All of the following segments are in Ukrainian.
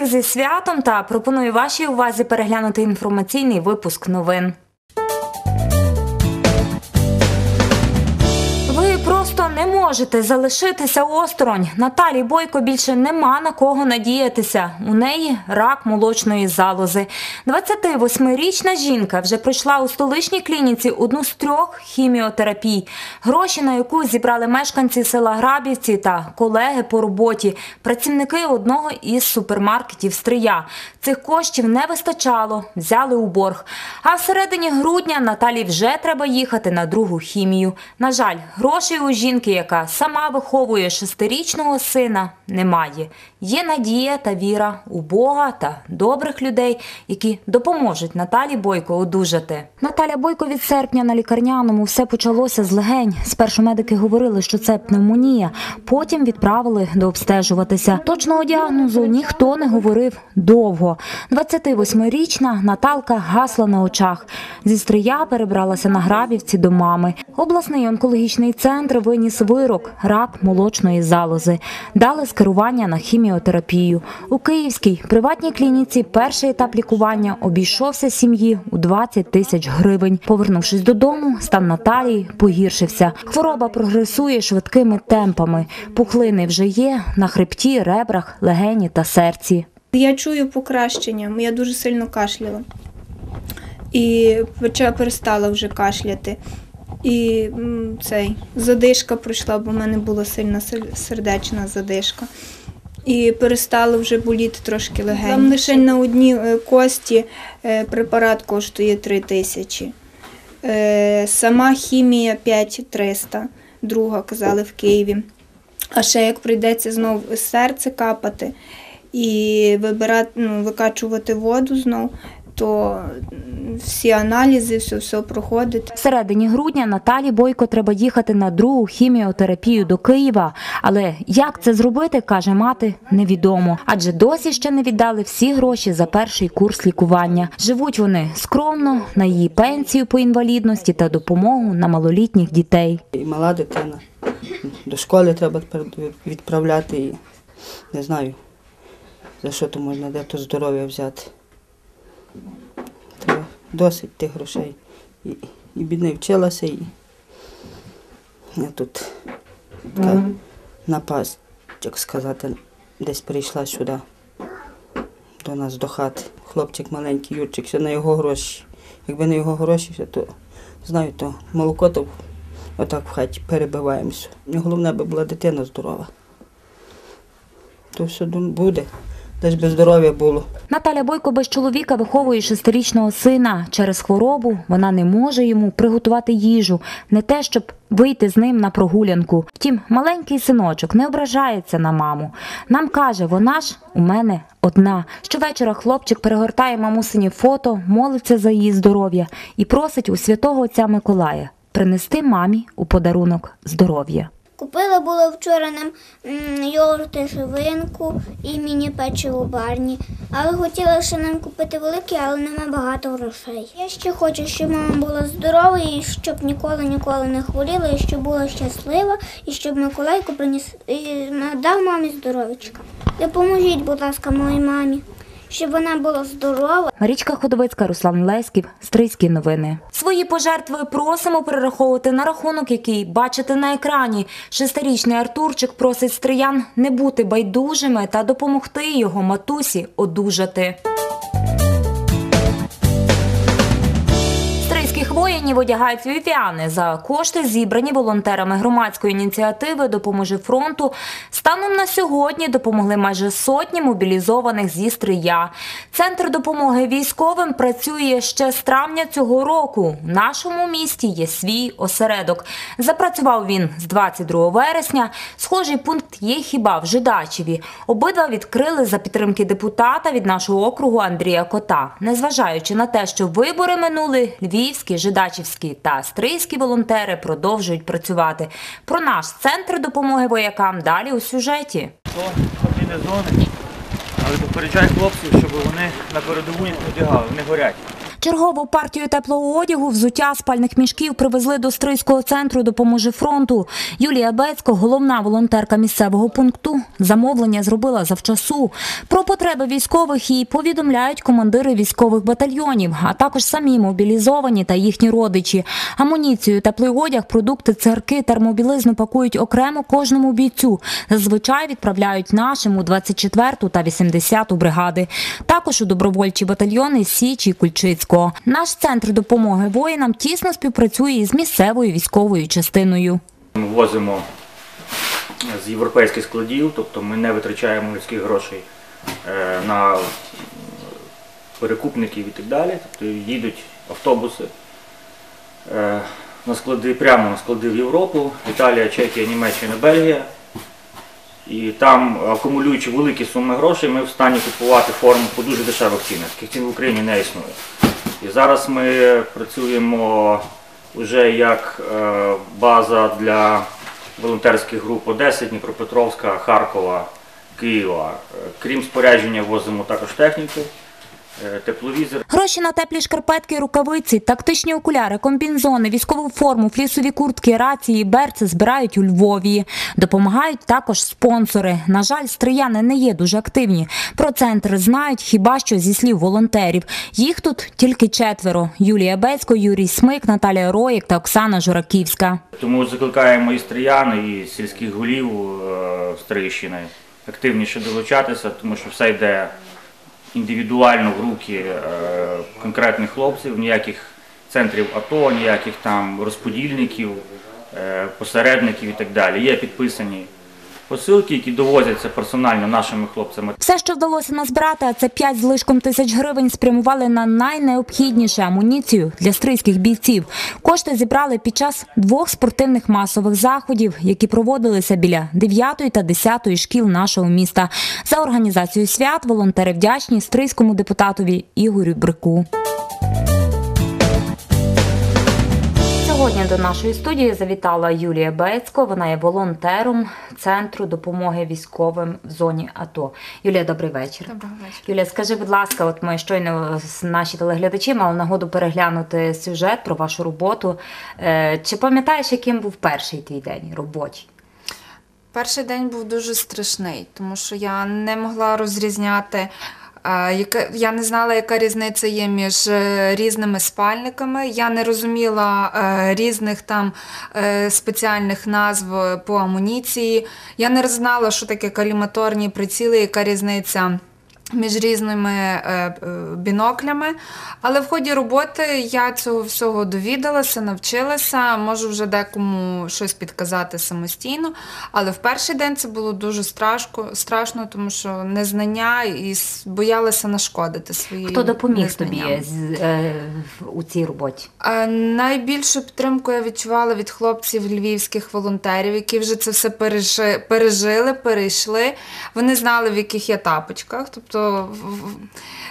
всіх зі святом та пропоную вашій увазі переглянути інформаційний випуск новин. Не можете залишитися осторонь. Наталі Бойко більше нема на кого надіятися. У неї рак молочної залози. 28-річна жінка вже пройшла у столичній клініці одну з трьох хіміотерапій. Гроші, на яку зібрали мешканці села Грабівці та колеги по роботі, працівники одного із супермаркетів Стрия. Цих коштів не вистачало, взяли у борг. А всередині грудня Наталі вже треба їхати на другу хімію. На жаль, грошей у жінки, яка сама виховує шестирічного сина, немає. Є надія та віра у Бога та добрих людей, які допоможуть Наталі Бойко одужати. Наталя Бойко від серпня на лікарняному все почалося з легень. Спершу медики говорили, що це пневмонія, потім відправили дообстежуватися. Точного діагнозу ніхто не говорив довго. 28-річна Наталка гасла на очах. Зі стрия перебралася на грабівці до мами. Обласний онкологічний центр виніс вирок рак молочної залози. Дали скерування на хіміотерапію. У Київській приватній клініці перший етап лікування обійшовся сім'ї у 20 тисяч гривень. Повернувшись додому, стан Наталії погіршився. Хвороба прогресує швидкими темпами. Пухлини вже є на хребті, ребрах, легені та серці. Я чую покращення, я дуже сильно кашляла. І перестала вже кашляти. І цей задишка пройшла, бо в мене була сильна сердечна задишка. І перестало вже боліти трошки легені. Там лише на одні е, кості е, препарат коштує 3 тисячі. Е, Сама хімія 5300, друга казали в Києві. А ще як прийдеться знов серце капати і вибирати, ну, викачувати воду знов, то всі аналізи, все, все проходить. В середині грудня Наталі Бойко треба їхати на другу хіміотерапію до Києва. Але як це зробити, каже мати, невідомо. Адже досі ще не віддали всі гроші за перший курс лікування. Живуть вони скромно на її пенсію по інвалідності та допомогу на малолітніх дітей. І мала дитина. До школи треба відправляти і не знаю, за що то можна де то здоров'я взяти. Треба досить тих грошей. І, і бідна вчилася, і я тут така напасть, як сказати, десь прийшла сюди до нас до хати. Хлопчик маленький, Юрчик, ще на його гроші. Якби на його гроші, то знаю, то молоко то отак в хаті перебиваємося. Головне, би була дитина здорова. То все буде, десь би здоров'я було. Наталя Бойко без чоловіка виховує шестирічного сина. Через хворобу вона не може йому приготувати їжу, не те, щоб вийти з ним на прогулянку. Втім, маленький синочок не ображається на маму. Нам каже, вона ж у мене одна. Щовечора хлопчик перегортає мамусині фото, молиться за її здоров'я і просить у святого отця Миколая принести мамі у подарунок здоров'я. Купила було вчора нам йогурти, шивинку і міні-печиво барні. Але хотіла ще нам купити великі, але нема багато грошей. Я ще хочу, щоб мама була здорова і щоб ніколи ніколи не хворіла, і щоб була щаслива, і щоб Миколайко приніс і м- дав мамі здоров'ячка. Допоможіть, будь ласка, моїй мамі, щоб вона була здорова. Марічка Ходовицька, Руслан Леськів, Стрийські новини. Свої пожертви просимо перераховувати на рахунок, який бачите на екрані. Шестирічний Артурчик просить стриян не бути байдужими та допомогти його матусі одужати. Воїнів одягають вів'яни за кошти, зібрані волонтерами громадської ініціативи Допоможи фронту. Станом на сьогодні допомогли майже сотні мобілізованих зі Стрия. Центр допомоги військовим працює ще з травня цього року. В нашому місті є свій осередок. Запрацював він з 22 вересня. Схожий пункт є хіба в Жидачеві. Обидва відкрили за підтримки депутата від нашого округу Андрія Кота. Незважаючи на те, що вибори минули, львівські, жидачівські та стрийські волонтери продовжують працювати. Про наш центр допомоги воякам далі у сюжеті. комбінезони, але попереджай хлопців, щоб вони на передову не одягали, вони горять. Чергову партію теплого одягу, взуття спальних мішків привезли до Стрийського центру допоможе фронту. Юлія Бецько, головна волонтерка місцевого пункту, замовлення зробила завчасу. Про потреби військових їй повідомляють командири військових батальйонів, а також самі мобілізовані та їхні родичі. Амуніцію, теплий одяг, продукти, церкви, термобілизну пакують окремо кожному бійцю. Зазвичай відправляють нашим у 24-ту та 80-ту бригади. Також у добровольчі батальйони Січі і Кульчицького. Наш центр допомоги воїнам тісно співпрацює із місцевою військовою частиною. Ми возимо з європейських складів, тобто ми не витрачаємо людських грошей е, на перекупників і так далі. Тобто їдуть автобуси е, на склади, прямо на склади в Європу, Італія, Чехія, Німеччина, Бельгія. І там, акумулюючи великі суми грошей, ми в стані купувати форму по дуже дешевих цінах. Таких цін в Україні не існує. І зараз ми працюємо вже як е, база для волонтерських груп Одеси, Дніпропетровська, Харкова, Києва. Е, Крім спорядження, возимо також техніку, тепловізор. Гроші на теплі шкарпетки, рукавиці, тактичні окуляри, комбінзони, військову форму, флісові куртки, рації, берці збирають у Львові. Допомагають також спонсори. На жаль, стрияни не є дуже активні. Про центр знають хіба що зі слів волонтерів. Їх тут тільки четверо: Юлія Бецько, Юрій Смик, Наталія Роїк та Оксана Жураківська. Тому закликаємо і стріян, і сільських голів е, Стрийщини активніше долучатися, тому що все йде індивідуально в руки е, конкретних хлопців, ніяких центрів АТО, ніяких там розподільників, е, посередників і так далі. Є підписані посилки, які довозяться персонально нашими хлопцями. Все, що вдалося назбирати, а це 5 з лишком тисяч гривень, спрямували на найнеобхідніше амуніцію для стрийських бійців. Кошти зібрали під час двох спортивних масових заходів, які проводилися біля 9 та 10 шкіл нашого міста. За організацію свят волонтери вдячні стрийському депутатові Ігорю Брику. Сьогодні до нашої студії завітала Юлія Бецько. Вона є волонтером центру допомоги військовим в зоні АТО. Юлія, добрий вечір. Доброго вечора. Юлія, скажи, будь ласка, от ми щойно наші телеглядачі мали нагоду переглянути сюжет про вашу роботу. Е, Чи пам'ятаєш, яким був перший твій день робочий? Перший день був дуже страшний, тому що я не могла розрізняти. Я не знала, яка різниця є між е, різними спальниками. Я не розуміла е, різних там е, спеціальних назв по амуніції. Я не знала, що таке каліматорні приціли, яка різниця між різними е, е, біноклями. Але в ході роботи я цього всього довідалася, навчилася, можу вже декому щось підказати самостійно. Але в перший день це було дуже страшно, страшно тому що незнання і боялася нашкодити своїй Хто допоміг тобі е, у цій роботі? Найбільшу підтримку я відчувала від хлопців львівських волонтерів, які вже це все пережили, перейшли. Вони знали, в яких я тапочках. Тобто, в-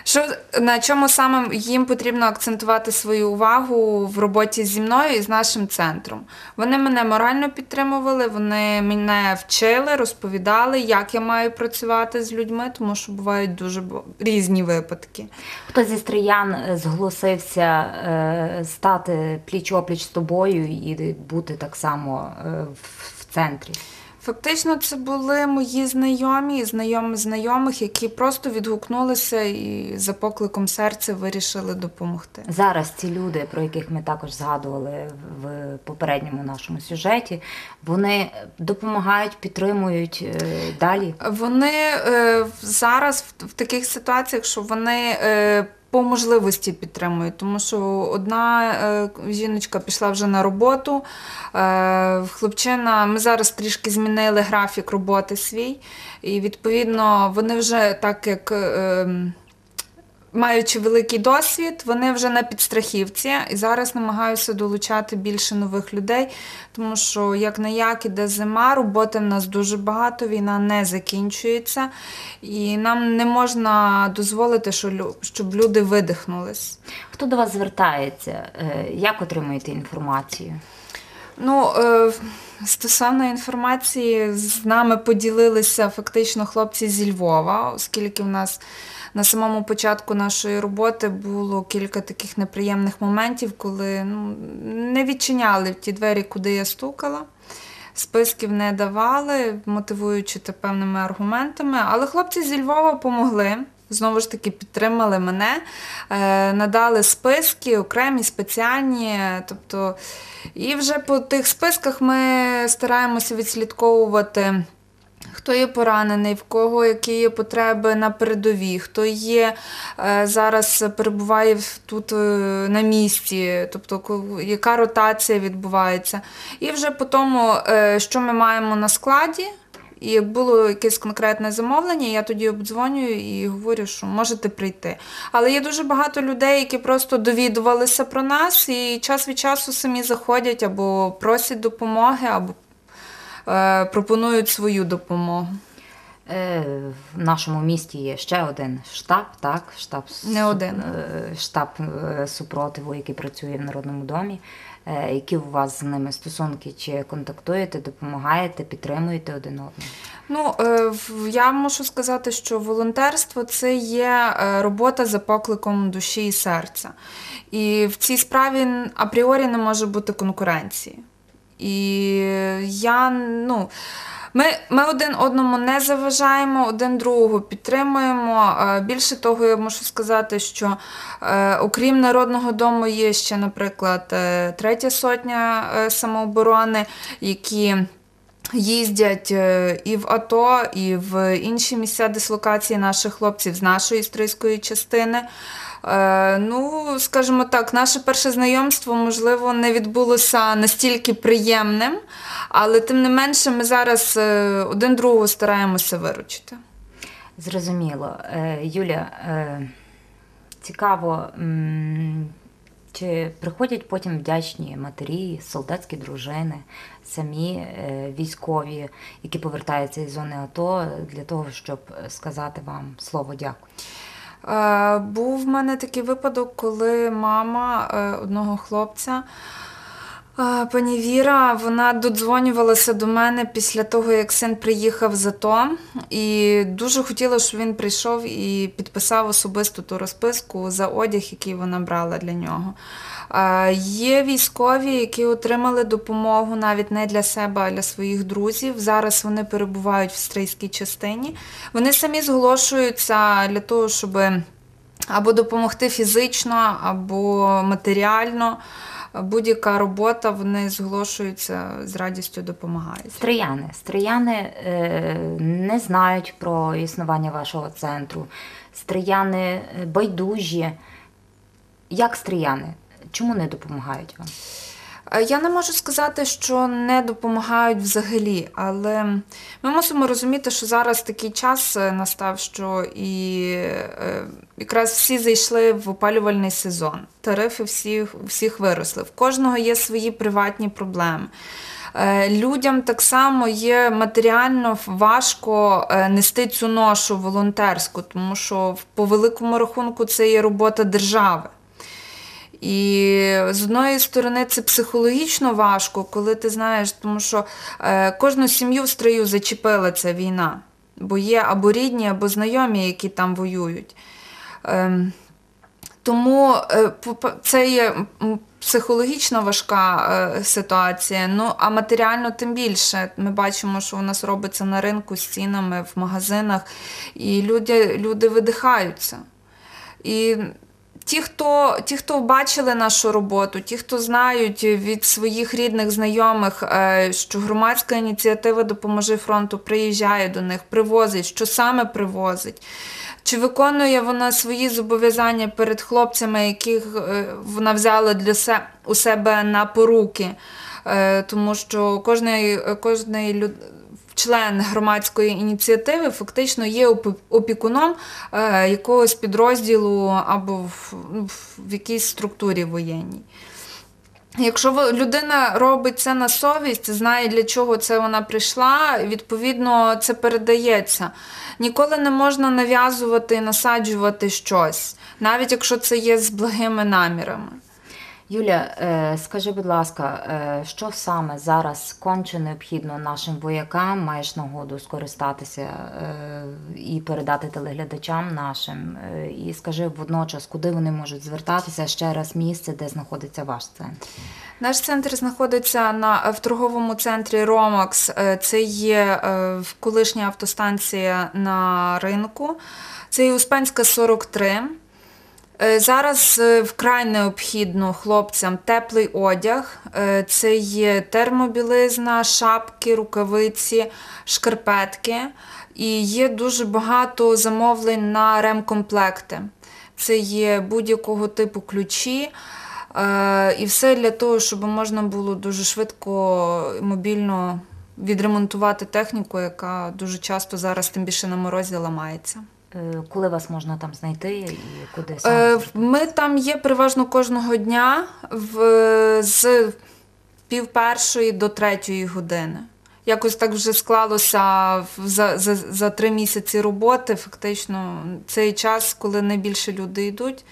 що, на чому саме їм потрібно акцентувати свою увагу в роботі зі мною і з нашим центром. Вони мене морально підтримували, вони мене вчили, розповідали, як я маю працювати з людьми, тому що бувають дуже різні випадки. Хто зі стриян е, зголосився е, стати пліч-опліч з тобою і бути так само е, в центрі? Фактично, це були мої знайомі, і знайомі знайомих, які просто відгукнулися і за покликом серця вирішили допомогти. Зараз ці люди, про яких ми також згадували в попередньому нашому сюжеті, вони допомагають, підтримують е, далі. Вони е, зараз в, в таких ситуаціях, що вони. По можливості підтримую, тому що одна е, жіночка пішла вже на роботу. Е, хлопчина, ми зараз трішки змінили графік роботи свій, і відповідно вони вже так як. Маючи великий досвід, вони вже на підстрахівці і зараз намагаюся долучати більше нових людей, тому що як не як іде зима, роботи в нас дуже багато, війна не закінчується, і нам не можна дозволити, щоб люди видихнулись. Хто до вас звертається? Е, Як отримуєте інформацію? Ну, е, стосовно інформації, з нами поділилися фактично хлопці зі Львова, оскільки в нас на самому початку нашої роботи було кілька таких неприємних моментів, коли ну, не відчиняли ті двері, куди я стукала. Списків не давали, мотивуючи те певними аргументами. Але хлопці зі Львова помогли. Знову ж таки, підтримали мене, е, надали списки, окремі, спеціальні. Тобто, і вже по тих списках ми стараємося відслідковувати. Хто є поранений, в кого які є потреби на передовій, хто є е, зараз перебуває тут е, на місці, тобто яка ротація відбувається. І вже по тому, що ми маємо на складі, і як було якесь конкретне замовлення, я тоді обдзвонюю і говорю, що можете прийти. Але є дуже багато людей, які просто довідувалися про нас і час від часу самі заходять або просять допомоги, або е, пропонують свою допомогу. Е, В нашому місті є ще один штаб, так? Штаб, Не один. е, штаб е, супротиву, який працює в Народному домі. Е, Які у вас з ними стосунки? Чи контактуєте, допомагаєте, підтримуєте один одного? Ну, е, я можу сказати, що волонтерство це є е, робота за покликом душі і серця. І в цій справі апріорі не може бути конкуренції. І я, ну. Ми, ми один одному не заважаємо, один другого підтримуємо. Е, Більше того, я можу сказати, що е, окрім народного дому є ще, наприклад, е, третя сотня самооборони, які їздять і в АТО, і в інші місця дислокації наших хлопців з нашої стрийської частини. Е, Ну, скажімо так, наше перше знайомство, можливо, не відбулося настільки приємним, але тим не менше ми зараз е, один другого стараємося виручити. Зрозуміло. Е, Юля, цікаво, чи приходять потім вдячні матері, солдатські дружини, самі військові, які повертаються із зони АТО для того, щоб сказати вам слово дякую? Е, Був в мене такий випадок, коли мама е, одного хлопця, пані Віра, вона додзвонювалася до мене після того, як син приїхав з АТО, і дуже хотіла, щоб він прийшов і підписав особисту ту розписку за одяг, який вона брала для нього. Є військові, які отримали допомогу навіть не для себе, а для своїх друзів. Зараз вони перебувають в стрийській частині. Вони самі зголошуються для того, щоб або допомогти фізично, або матеріально. Будь-яка робота, вони зголошуються з радістю допомагають. Стрияни. Стрияни е, не знають про існування вашого центру. Стрияни е, байдужі. Як стрияни? Чому не допомагають вам? Е, Я не можу сказати, що не допомагають взагалі, але ми мусимо розуміти, що зараз такий час е, настав, що і е, якраз всі зайшли в опалювальний сезон. Тарифи всіх, всіх виросли. В кожного є свої приватні проблеми. Людям так само є матеріально важко нести цю ношу волонтерську, тому що по великому рахунку це є робота держави. І з одної сторони це психологічно важко, коли ти знаєш, тому що е, кожну сім'ю в строю зачепила ця війна, бо є або рідні, або знайомі, які там воюють. Ем, тому е, це є психологічно важка е, ситуація, ну а матеріально тим більше. Ми бачимо, що у нас робиться на ринку з цінами в магазинах, і люди, люди видихаються. І ті, хто, ті, хто бачили нашу роботу, ті, хто знають від своїх рідних знайомих, е, що громадська ініціатива Допоможи фронту приїжджає до них, привозить, що саме привозить. Чи виконує вона свої зобов'язання перед хлопцями, яких е, вона взяла для се, у себе на поруки? Е, Тому що кожний, кожний люд, член громадської ініціативи фактично є опікуном е, якогось підрозділу або в, в якійсь структурі воєнній. Якщо людина робить це на совість, знає, для чого це вона прийшла, відповідно, це передається. Ніколи не можна нав'язувати насаджувати щось, навіть якщо це є з благими намірами. Юля, е, скажи, будь ласка, е, що саме зараз конче необхідно нашим воякам? Маєш нагоду скористатися е, і передати телеглядачам нашим? І скажи водночас, куди вони можуть звертатися ще раз місце, де знаходиться ваш центр? Наш центр знаходиться на в торговому центрі Ромакс. Це є колишня автостанція на ринку. Це є Успенська 43. Е, Зараз е, вкрай необхідно хлопцям теплий одяг. Е, Це є термобілизна, шапки, рукавиці, шкарпетки. І є дуже багато замовлень на ремкомплекти. Це є будь-якого типу ключі. І все для того, щоб можна було дуже швидко мобільно відремонтувати техніку, яка дуже часто зараз, тим більше на морозі, ламається. Е, Коли вас можна там знайти і куди Е, саме? Ми там є переважно кожного дня в, з пів першої до третьої години. Якось так вже склалося за, за, за три місяці роботи. Фактично, цей час, коли найбільше люди йдуть.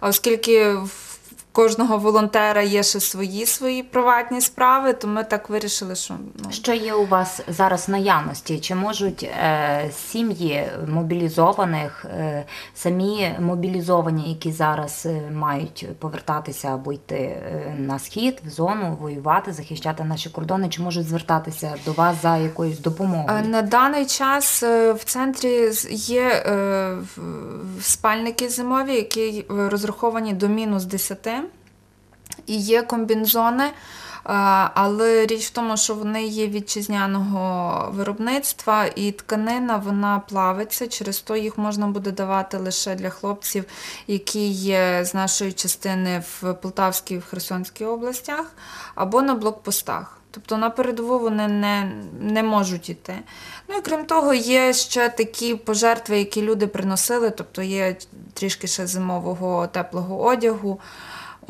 А оскільки в кожного волонтера є ще свої свої приватні справи, то ми так вирішили, що ну, Що є у вас зараз наявності? Чи можуть е, сім'ї мобілізованих, е, самі мобілізовані, які зараз е, мають повертатися або йти е, на схід, в зону, воювати, захищати наші кордони, чи можуть звертатися до вас за якоюсь Е, допомогою? На даний час е, в центрі є е, спальники зимові, які е, розраховані до мінус 10. І є комбінзони, е, але річ в тому, що вони є вітчизняного виробництва, і тканина вона плавиться. Через то їх можна буде давати лише для хлопців, які є з нашої частини в Полтавській і в Херсонській областях, або на блокпостах. Тобто на передову вони не, не можуть іти. Ну і крім того, є ще такі пожертви, які люди приносили, тобто є трішки ще зимового теплого одягу.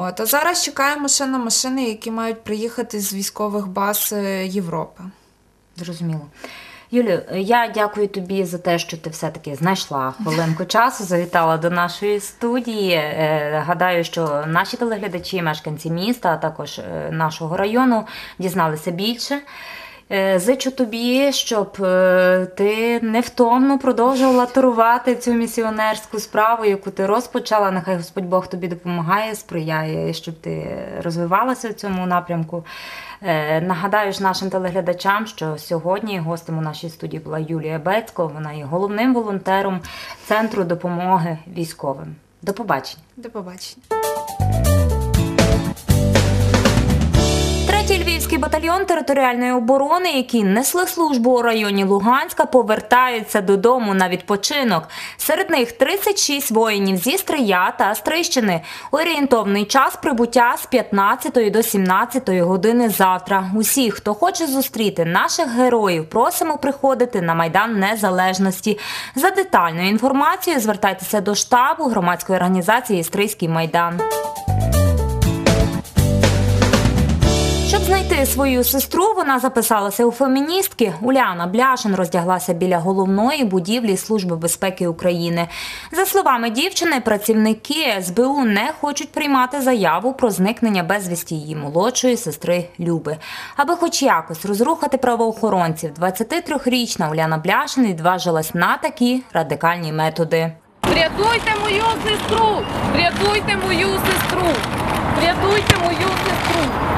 От, а зараз чекаємо ще на машини, які мають приїхати з військових баз е, Європи. Зрозуміло. Юлю, я дякую тобі за те, що ти все-таки знайшла хвилинку часу, завітала до нашої студії. Е, Гадаю, що наші телеглядачі, мешканці міста, а також е, нашого району дізналися більше. Е, Зичу тобі, щоб е, ти невтомно продовжувала турувати цю місіонерську справу, яку ти розпочала. Нехай Господь Бог тобі допомагає, сприяє, щоб ти розвивалася в цьому напрямку. Е, Нагадаю ж нашим телеглядачам, що сьогодні гостем у нашій студії була Юлія Бецько. Вона є головним волонтером Центру допомоги військовим. До побачення. До побачення. Батальйон територіальної оборони, які несли службу у районі Луганська, повертаються додому на відпочинок. Серед них 36 воїнів зі Стрия та Стрищини. Орієнтовний час прибуття з 15 до 17 години завтра. Усі, хто хоче зустріти наших героїв, просимо приходити на майдан Незалежності. За детальною інформацією звертайтеся до штабу громадської організації Стрийський майдан. Щоб знайти свою сестру, вона записалася у феміністки. Уляна Бляшин роздяглася біля головної будівлі Служби безпеки України. За словами дівчини, працівники СБУ не хочуть приймати заяву про зникнення безвісті її молодшої сестри Люби. Аби хоч якось розрухати правоохоронців, 23-річна Уляна Бляшин відважилась на такі радикальні методи. Врятуйте мою сестру! Врятуйте мою сестру! Врятуйте мою сестру!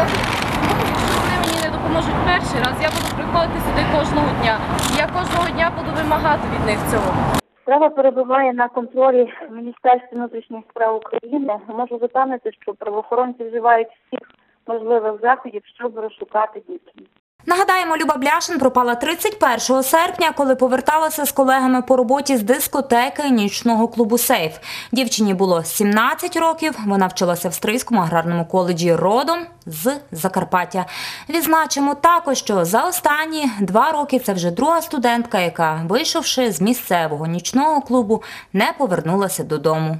Якщо вони мені не допоможуть перший раз, я буду приходити сюди кожного дня. Я кожного дня буду вимагати від них цього. Справа перебуває на контролі Міністерства внутрішніх справ України. Можу запевнити, що правоохоронці вживають всіх можливих заходів, щоб розшукати дітей. Нагадаємо, Люба Бляшин пропала 31 серпня, коли поверталася з колегами по роботі з дискотеки нічного клубу Сейф. Дівчині було 17 років. Вона вчилася в Стрийському аграрному коледжі родом з Закарпаття. Відзначимо також, що за останні два роки це вже друга студентка, яка, вийшовши з місцевого нічного клубу, не повернулася додому.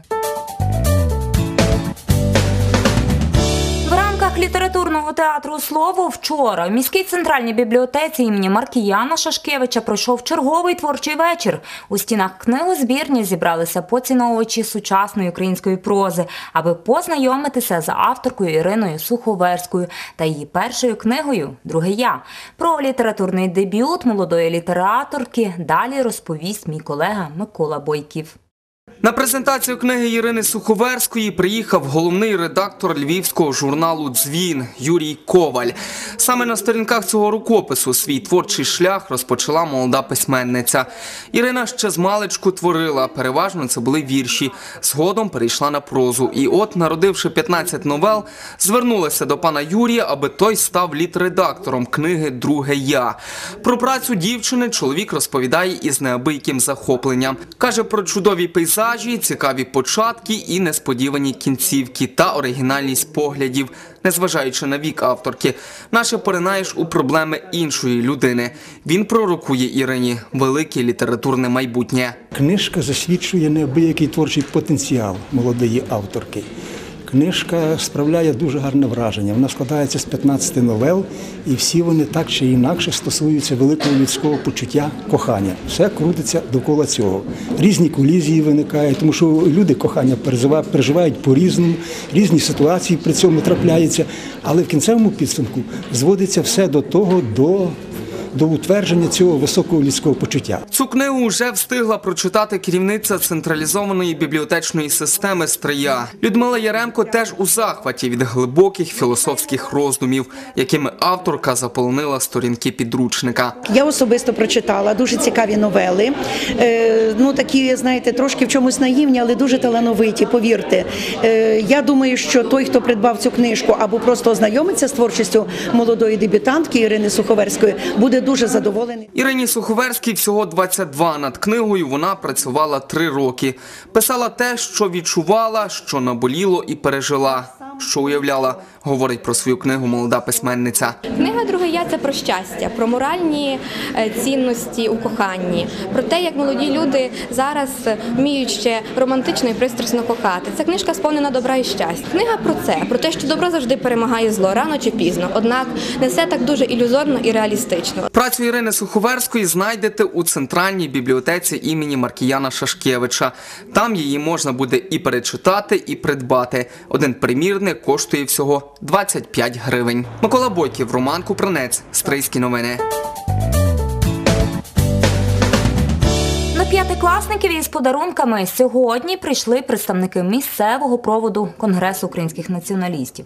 Літературного театру Слово вчора в міській центральній бібліотеці імені Маркіяна Шашкевича пройшов черговий творчий вечір. У стінах книгозбірні зібралися поціновувачі сучасної української прози, аби познайомитися з авторкою Іриною Суховерською та її першою книгою Друге я. Про літературний дебют молодої літераторки далі розповість мій колега Микола Бойків. На презентацію книги Ірини Суховерської приїхав головний редактор львівського журналу Дзвін Юрій Коваль. Саме на сторінках цього рукопису свій творчий шлях розпочала молода письменниця. Ірина ще з маличку творила, переважно це були вірші. Згодом перейшла на прозу. І от, народивши 15 новел, звернулася до пана Юрія, аби той став літредактором книги Друге я. Про працю дівчини чоловік розповідає із неабияким захопленням. Каже про чудові пейзажі, цікаві початки і несподівані кінцівки та оригінальність поглядів, незважаючи на вік авторки. Наше поринаєш у проблеми іншої людини. Він пророкує Ірині велике літературне майбутнє. Книжка засвідчує неабиякий творчий потенціал молодої авторки. Книжка справляє дуже гарне враження. Вона складається з 15 новел, і всі вони так чи інакше стосуються великого людського почуття кохання. Все крутиться довкола цього. Різні колізії виникають, тому що люди кохання пережива- переживають по-різному, різні ситуації при цьому трапляються. Але в кінцевому підсумку зводиться все до того, до, до утвердження цього високого людського почуття. Цю книгу вже встигла прочитати керівниця централізованої бібліотечної системи Стрия. Людмила Яремко теж у захваті від глибоких філософських роздумів, якими авторка заполонила сторінки підручника. Я особисто прочитала дуже цікаві новели. Е, ну такі, знаєте, трошки в чомусь наївні, але дуже талановиті. Повірте. Е, я думаю, що той, хто придбав цю книжку або просто ознайомиться з творчістю молодої дебютантки Ірини Суховерської, буде дуже задоволений. Ірині Суховерській всього 22. Над книгою вона працювала три роки. Писала те, що відчувала, що наболіло і пережила, що уявляла, говорить про свою книгу молода письменниця. Книга друге я це про щастя, про моральні е, цінності у коханні, про те, як молоді люди зараз вміють ще романтично і пристрасно кохати. Ця книжка сповнена добра і щастя. Книга про це, про те, що добро завжди перемагає зло рано чи пізно, однак не все так дуже ілюзорно і реалістично. Працю Ірини Суховерської знайдете у центральній бібліотеці імені Маркіяна Шашкевича. Там її можна буде і перечитати, і придбати. Один примірник коштує всього 25 гривень. Микола Бойків, Роман Купранець, Стрийські новини. П'ятикласників із подарунками сьогодні прийшли представники місцевого проводу Конгресу українських націоналістів.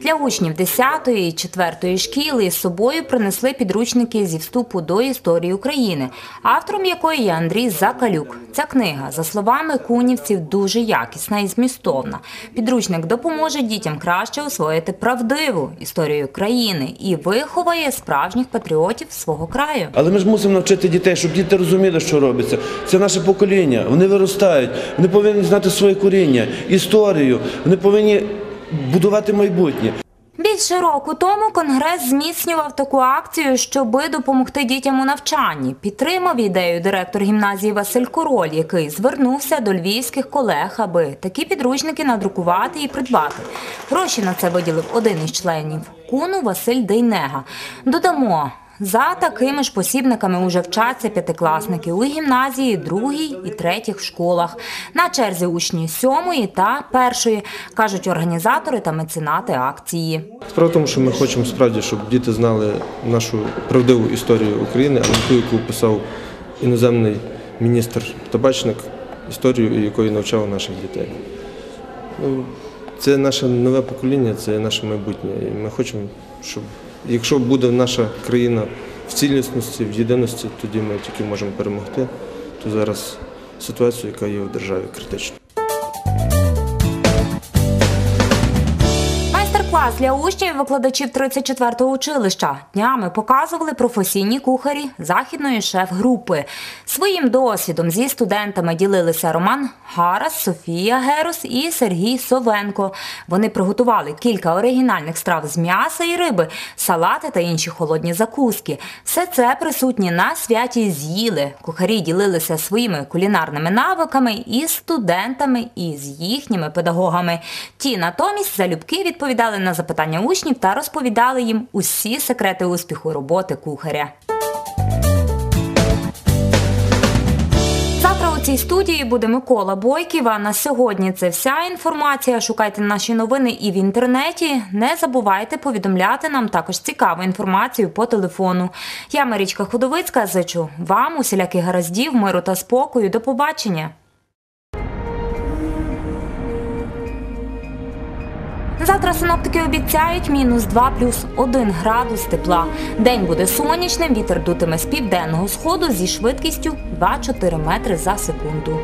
Для учнів 10 і 4 шкіли з собою принесли підручники зі вступу до історії України, автором якої є Андрій Закалюк. Ця книга, за словами кунівців, дуже якісна і змістовна. Підручник допоможе дітям краще освоїти правдиву історію країни і виховає справжніх патріотів свого краю. Але ми ж мусимо навчити дітей, щоб діти розуміли, що робиться. Це наше покоління. Вони виростають, вони повинні знати своє коріння, історію, вони повинні будувати майбутнє. Більше року тому конгрес зміцнював таку акцію, щоби допомогти дітям у навчанні. Підтримав ідею директор гімназії Василь Король, який звернувся до львівських колег, аби такі підручники надрукувати і придбати. Гроші на це виділив один із членів куну Василь Дейнега. Додамо. За такими ж посібниками уже вчаться п'ятикласники у гімназії, другій і третіх школах. На черзі учні сьомої та першої, кажуть організатори та меценати акції. Справа в тому, що ми хочемо справді, щоб діти знали нашу правдиву історію України, а не ту, яку писав іноземний міністр Табачник, історію, якою навчав наших дітей. Ну, це наше нове покоління, це наше майбутнє. І ми хочемо, щоб якщо буде наша країна в цілісності, в єдиності, тоді ми тільки можемо перемогти То зараз ситуація, яка є в державі критична. Майстер-клас для учнів викладачів 34-го училища днями показували професійні кухарі західної шеф-групи. Своїм досвідом зі студентами ділилися Роман Гарас, Софія Герус і Сергій Совенко. Вони приготували кілька оригінальних страв з м'яса і риби, салати та інші холодні закуски. Все це присутні на святі з'їли. Кухарі ділилися своїми кулінарними навиками із студентами і з їхніми педагогами. Ті натомість залюбки відповідали на запитання учнів та розповідали їм усі секрети успіху роботи кухаря. Завтра у цій студії буде Микола Бойків. А на сьогодні це вся інформація. Шукайте наші новини і в інтернеті. Не забувайте повідомляти нам також цікаву інформацію по телефону. Я Марічка Худовицька. Зичу вам усіляких гараздів, миру та спокою. До побачення. Завтра синоптики обіцяють мінус 2 плюс 1 градус тепла. День буде сонячним, вітер дутиме з південного сходу зі швидкістю 2-4 метри за секунду.